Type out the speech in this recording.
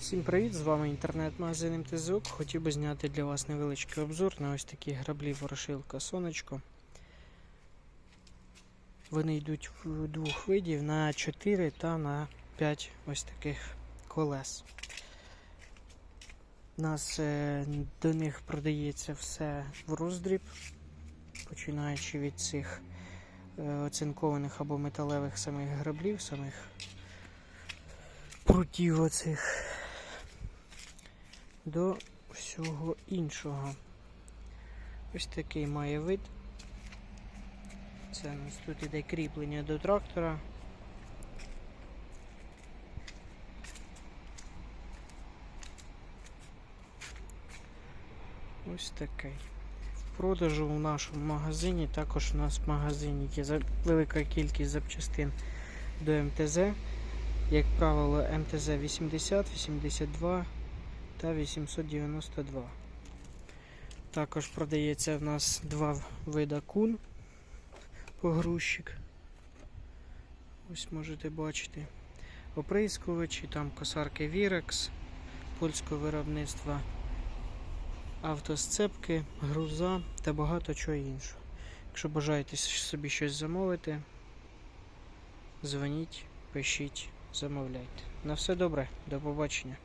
Всім привіт! З вами інтернет-магазин МТЗУК. Хотів би зняти для вас невеличкий обзор на ось такі граблі ворошилка сонечко. Вони йдуть в двох видів на 4 та на 5 ось таких колес. У нас е, до них продається все в роздріб, починаючи від цих е, оцинкованих або металевих самих граблів, самих прутів оцих до всього іншого. Ось такий має вид. Це у нас тут іде кріплення до трактора. Ось такий. В продажу в нашому магазині, також у нас в магазині є велика кількість запчастин до МТЗ. Як правило, МТЗ 80, 82 та 892. Також продається в нас два вида кун погрузчик. Ось можете бачити. Оприскувачі, там косарки Virex польського виробництва, автосцепки, груза та багато чого іншого. Якщо бажаєте собі щось замовити, дзвоніть, пишіть, замовляйте. На все добре, до побачення.